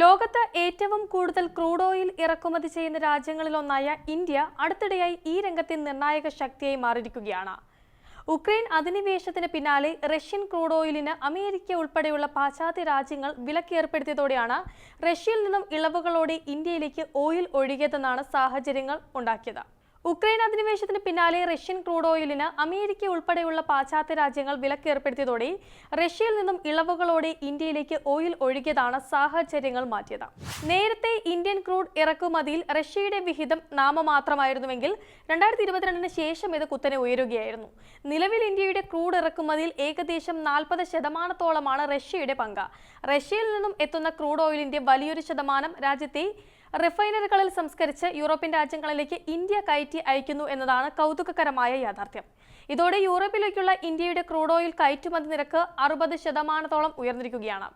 ലോകത്ത് ഏറ്റവും കൂടുതൽ ക്രൂഡ് ഓയിൽ ഇറക്കുമതി ചെയ്യുന്ന രാജ്യങ്ങളിലൊന്നായ ഇന്ത്യ അടുത്തിടെയായി ഈ രംഗത്തെ നിർണായക ശക്തിയായി മാറിയിരിക്കുകയാണ്. ഉക്രൈൻ അധിനിവേശത്തിന് പിന്നാലെ റഷ്യൻ ക്രൂഡ് ഓയിലിന് അമേരിക്ക ഉൾപ്പെടെയുള്ള പാശ്ചാത്യ രാജ്യങ്ങൾ വിലക്ക് ഏർപ്പെടുത്തിയതോടെയാണ് റഷ്യയിൽ നിന്നും ഇളവുകളോടെ ഇന്ത്യയിലേക്ക് ഓയിൽ ഒഴുകിയതെന്നാണ് സാഹചര്യങ്ങൾ ഉണ്ടാക്കിയത്. ഉക്രൈൻ അധിനിവേശത്തിന് പിന്നാലെ റഷ്യൻ ക്രൂഡ് ഓയിലിന് അമേരിക്ക ഉൾപ്പെടെയുള്ള പാശ്ചാത്യ രാജ്യങ്ങൾ വിലക്കേർപ്പെടുത്തിയതോടെ റഷ്യയിൽ നിന്നും ഇളവുകളോടെ ഇന്ത്യയിലേക്ക് ഓയിൽ ഒഴുകിയതാണ് സാഹചര്യങ്ങൾ മാറ്റിയത്. നേരത്തെ ഇന്ത്യൻ ക്രൂഡ് ഇറക്കുമതിയിൽ റഷ്യയുടെ വിഹിതം നാമമാത്രമായിരുന്നുവെങ്കിൽ രണ്ടായിരത്തി ഇരുപത്തിരണ്ടിന് ശേഷം ഇത് കുത്തനെ ഉയരുകയായിരുന്നു. നിലവിൽ ഇന്ത്യയുടെ ക്രൂഡ് ഇറക്കുമതിയിൽ ഏകദേശം നാൽപ്പത് ശതമാനത്തോളമാണ് റഷ്യയുടെ പങ്ക്. റഷ്യയിൽ നിന്നും എത്തുന്ന ക്രൂഡ് ഓയിലിന്റെ വലിയൊരു ശതമാനം രാജ്യത്തെ റിഫൈനറികളിൽ സംസ്കരിച്ച് യൂറോപ്യൻ രാജ്യങ്ങളിലേക്ക് ഇന്ത്യ കയറ്റി അയക്കുന്നു എന്നതാണ് കൗതുകകരമായ യാഥാർത്ഥ്യം. ഇതോടെ യൂറോപ്പിലേക്കുള്ള ഇന്ത്യയുടെ ക്രൂഡ് ഓയിൽ കയറ്റുമതി നിരക്ക് അറുപത് ശതമാനത്തോളം ഉയർന്നിരിക്കുകയാണ്.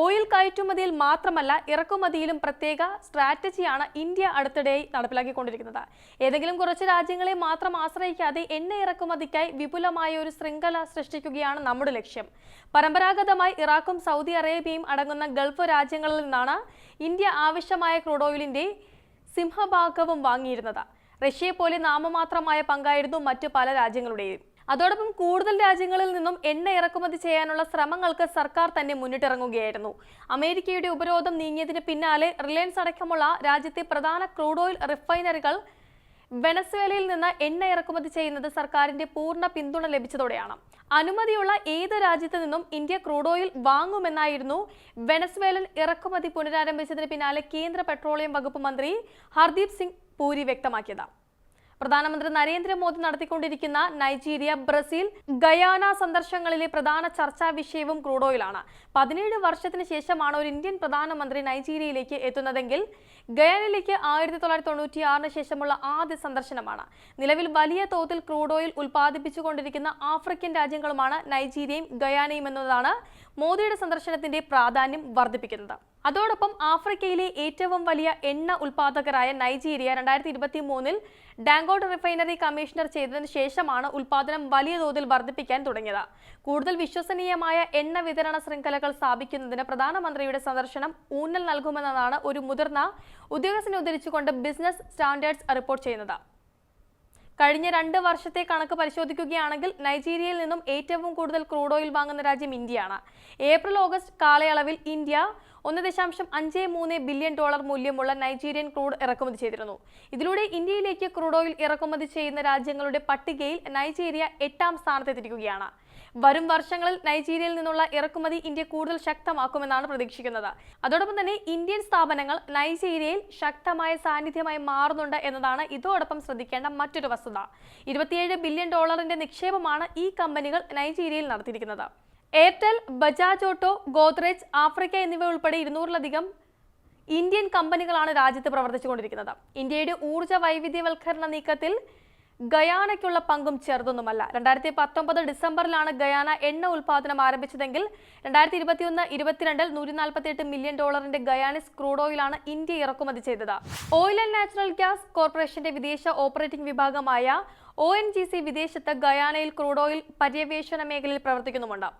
ഓയിൽ കയറ്റുമതിയിൽ മാത്രമല്ല ഇറക്കുമതിയിലും പ്രത്യേക സ്ട്രാറ്റജിയാണ് ഇന്ത്യ അടുത്തിടെയായി നടപ്പിലാക്കിക്കൊണ്ടിരിക്കുന്നത്. ഏതെങ്കിലും കുറച്ച് രാജ്യങ്ങളെ മാത്രം ആശ്രയിക്കാതെ എണ്ണ ഇറക്കുമതിക്കായി വിപുലമായ ഒരു ശൃംഖല സൃഷ്ടിക്കുകയാണ് നമ്മുടെ ലക്ഷ്യം. പരമ്പരാഗതമായി ഇറാഖും സൗദി അറേബ്യയും അടങ്ങുന്ന ഗൾഫ് രാജ്യങ്ങളിൽ നിന്നാണ് ഇന്ത്യ ആവശ്യമായ ക്രൂഡ് ഓയിലിന്റെ സിംഹഭാഗവും വാങ്ങിയിരുന്നത്. റഷ്യയെ പോലെ നാമമാത്രമായ പങ്കായിരുന്നു മറ്റ് പല രാജ്യങ്ങളുടെയും. അതോടൊപ്പം കൂടുതൽ രാജ്യങ്ങളിൽ നിന്നും എണ്ണ ഇറക്കുമതി ചെയ്യാനുള്ള ശ്രമങ്ങൾക്ക് സർക്കാർ തന്നെ മുന്നിട്ടിറങ്ങുകയായിരുന്നു. അമേരിക്കയുടെ ഉപരോധം നീങ്ങിയതിന് പിന്നാലെ റിലയൻസ് അടക്കമുള്ള രാജ്യത്തെ പ്രധാന ക്രൂഡ് ഓയിൽ റിഫൈനറികൾ വെനസ്വേലയിൽ നിന്ന് എണ്ണ ഇറക്കുമതി ചെയ്യുന്നത് സർക്കാരിന്റെ പൂർണ പിന്തുണ ലഭിച്ചതോടെയാണ്. അനുമതിയുള്ള ഏത് രാജ്യത്തു നിന്നും ഇന്ത്യ ക്രൂഡ് ഓയിൽ വാങ്ങുമെന്നായിരുന്നു വെനസ്വേലൻ ഇറക്കുമതി പുനരാരംഭിച്ചതിന് പിന്നാലെ കേന്ദ്ര പെട്രോളിയം വകുപ്പ് മന്ത്രി ഹർദീപ് സിംഗ് പൂരി വ്യക്തമാക്കിയത്. പ്രധാനമന്ത്രി നരേന്ദ്രമോദി നടത്തിക്കൊണ്ടിരിക്കുന്ന നൈജീരിയ ബ്രസീൽ ഗയാന സന്ദർശനങ്ങളിലെ പ്രധാന ചർച്ചാ വിഷയവും ക്രൂഡ് ഓയിലാണ്. പതിനേഴ് വർഷത്തിന് ശേഷമാണ് ഒരു ഇന്ത്യൻ പ്രധാനമന്ത്രി നൈജീരിയയിലേക്ക് എത്തുന്നതെങ്കിൽ ഗയാനയിലേക്ക് ആയിരത്തി തൊള്ളായിരത്തി തൊണ്ണൂറ്റി ആറിന് ശേഷമുള്ള ആദ്യ സന്ദർശനമാണ്. നിലവിൽ വലിയ തോതിൽ ക്രൂഡ് ഓയിൽ ഉൽപ്പാദിപ്പിച്ചുകൊണ്ടിരിക്കുന്ന ആഫ്രിക്കൻ രാജ്യങ്ങളുമാണ് നൈജീരിയയും ഗയാനയും എന്നതാണ് മോദിയുടെ സന്ദർശനത്തിന്റെ പ്രാധാന്യം വർദ്ധിപ്പിക്കുന്നത്. അതോടൊപ്പം ആഫ്രിക്കയിലെ ഏറ്റവും വലിയ എണ്ണ ഉൽപാദകരായ നൈജീരിയ രണ്ടായിരത്തി ഇരുപത്തി മൂന്നിൽ ഡാങ്കോട്ട് റിഫൈനറി കമ്മീഷണർ ചെയ്തതിനു ശേഷമാണ് ഉൽപാദനം വലിയ തോതിൽ വർദ്ധിപ്പിക്കാൻ തുടങ്ങിയത്. കൂടുതൽ വിശ്വസനീയമായ എണ്ണ വിതരണ ശൃംഖലകൾ സ്ഥാപിക്കുന്നതിന് പ്രധാനമന്ത്രിയുടെ സന്ദർശനം ഊന്നൽ നൽകുമെന്നതാണ് ഒരു മുതിർന്ന ഉദ്യോഗസ്ഥനെ ഉദ്ധരിച്ചുകൊണ്ട് ബിസിനസ് സ്റ്റാൻഡേർഡ്സ് റിപ്പോർട്ട് ചെയ്യുന്നത്. കഴിഞ്ഞ രണ്ട് വർഷത്തെ കണക്ക് പരിശോധിക്കുകയാണെങ്കിൽ നൈജീരിയയിൽ നിന്നും ഏറ്റവും കൂടുതൽ ക്രൂഡ് ഓയിൽ വാങ്ങുന്ന രാജ്യം ഇന്ത്യയാണ്. ഏപ്രിൽ ഓഗസ്റ്റ് കാലയളവിൽ ഇന്ത്യ ഒന്ന് ദശാംശം അഞ്ച് മൂന്ന് ബില്യൺ ഡോളർ മൂല്യമുള്ള നൈജീരിയൻ ക്രൂഡ് ഇറക്കുമതി ചെയ്തിരുന്നു. ഇതിലൂടെ ഇന്ത്യയിലേക്ക് ക്രൂഡ് ഓയിൽ ഇറക്കുമതി ചെയ്യുന്ന രാജ്യങ്ങളുടെ പട്ടികയിൽ നൈജീരിയ എട്ടാം സ്ഥാനത്തെത്തിയിരിക്കുകയാണ്. വരും വർഷങ്ങളിൽ നൈജീരിയയിൽ നിന്നുള്ള ഇറക്കുമതി ഇന്ത്യ കൂടുതൽ ശക്തമാക്കുമെന്നാണ് പ്രതീക്ഷിക്കുന്നത്. അതോടൊപ്പം തന്നെ ഇന്ത്യൻ സ്ഥാപനങ്ങൾ നൈജീരിയയിൽ ശക്തമായ സാന്നിധ്യമായി മാറുന്നുണ്ട് എന്നതാണ് ഇതോടൊപ്പം ശ്രദ്ധിക്കേണ്ട മറ്റൊരു വസ്തുത. ഇരുപത്തിയേഴ് ബില്യൺ ഡോളറിന്റെ നിക്ഷേപമാണ് ഈ കമ്പനികൾ നൈജീരിയയിൽ നടത്തിയിരിക്കുന്നത്. Airtel Bajaj auto Godrej Africa എന്നിവ ഉൾപ്പെടെ ഇരുന്നൂറിലധികം ഇന്ത്യൻ കമ്പനികളാണ് രാജ്യത്ത് പ്രവർത്തിച്ചുകൊണ്ടിരിക്കുന്നത്. ഇന്ത്യയുടെ ഊർജ വൈവിധ്യവൽക്കരണ നീക്കത്തിൽ ഗയാനയ്ക്കുള്ള പങ്കും ചെറുതൊന്നുമല്ല രണ്ടായിരത്തി പത്തൊമ്പത് ഡിസംബറിലാണ് ഗയാന എണ്ണ ഉൽപാദനം ആരംഭിച്ചതെങ്കിൽ രണ്ടായിരത്തി ഇരുപത്തിയൊന്ന് ഇരുപത്തിരണ്ടിൽ നൂറ്റി നാൽപ്പത്തി എട്ട് മില്യൺ ഡോളറിന്റെ ഗയാനിസ് ക്രൂഡ് ഓയിലാണ് ഇന്ത്യ ഇറക്കുമതി ചെയ്തത്. ഓയിൽ ആൻഡ് നാച്ചുറൽ ഗ്യാസ് കോർപ്പറേഷന്റെ വിദേശ ഓപ്പറേറ്റിംഗ് വിഭാഗമായ ഒ എൻ ജി സി വിദേശത്ത് ഗയാനയിൽ ക്രൂഡ് ഓയിൽ പര്യവേഷണ മേഖലയിൽ പ്രവർത്തിക്കുന്നുമുണ്ട്.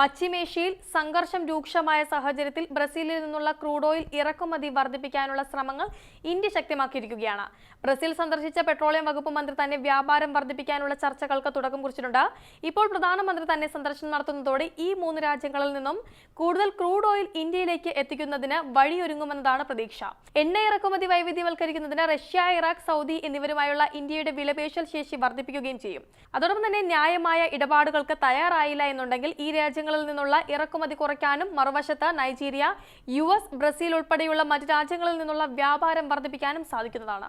പശ്ചിമേഷ്യയിൽ സംഘർഷം രൂക്ഷമായ സാഹചര്യത്തിൽ ബ്രസീലിൽ നിന്നുള്ള ക്രൂഡ് ഓയിൽ ഇറക്കുമതി വർദ്ധിപ്പിക്കാനുള്ള ശ്രമങ്ങൾ ഇന്ത്യ ശക്തമാക്കിയിരിക്കുകയാണ്. ബ്രസീൽ സന്ദർശിച്ച പെട്രോളിയം വകുപ്പ് മന്ത്രി തന്നെ വ്യാപാരം വർദ്ധിപ്പിക്കാനുള്ള ചർച്ചകൾക്ക് തുടക്കം കുറിച്ചിട്ടുണ്ട്. ഇപ്പോൾ പ്രധാനമന്ത്രി തന്നെ സന്ദർശനം നടത്തുന്നതോടെ ഈ മൂന്ന് രാജ്യങ്ങളിൽ നിന്നും കൂടുതൽ ക്രൂഡ് ഓയിൽ ഇന്ത്യയിലേക്ക് എത്തിക്കുന്നതിന് വഴിയൊരുങ്ങുമെന്നതാണ് പ്രതീക്ഷ. എണ്ണ ഇറക്കുമതി വൈവിധ്യവൽക്കരിക്കുന്നതിന് റഷ്യ ഇറാഖ് സൗദി എന്നിവരുമായുള്ള ഇന്ത്യയുടെ വിലപേശൽ ശേഷി വർദ്ധിപ്പിക്കുകയും ചെയ്യും. അതോടൊപ്പം തന്നെ ന്യായമായ ഇടപാടുകൾക്ക് തയ്യാറായില്ല എന്നുണ്ടെങ്കിൽ ഈ രാജ്യങ്ങളിൽ നിന്നുള്ള ഇറക്കുമതി കുറയ്ക്കാനും മറുവശത്ത് നൈജീരിയ യു ബ്രസീൽ ഉൾപ്പെടെയുള്ള മറ്റ് രാജ്യങ്ങളിൽ നിന്നുള്ള വ്യാപാരം വർദ്ധിപ്പിക്കാനും സാധിക്കുന്നതാണ്.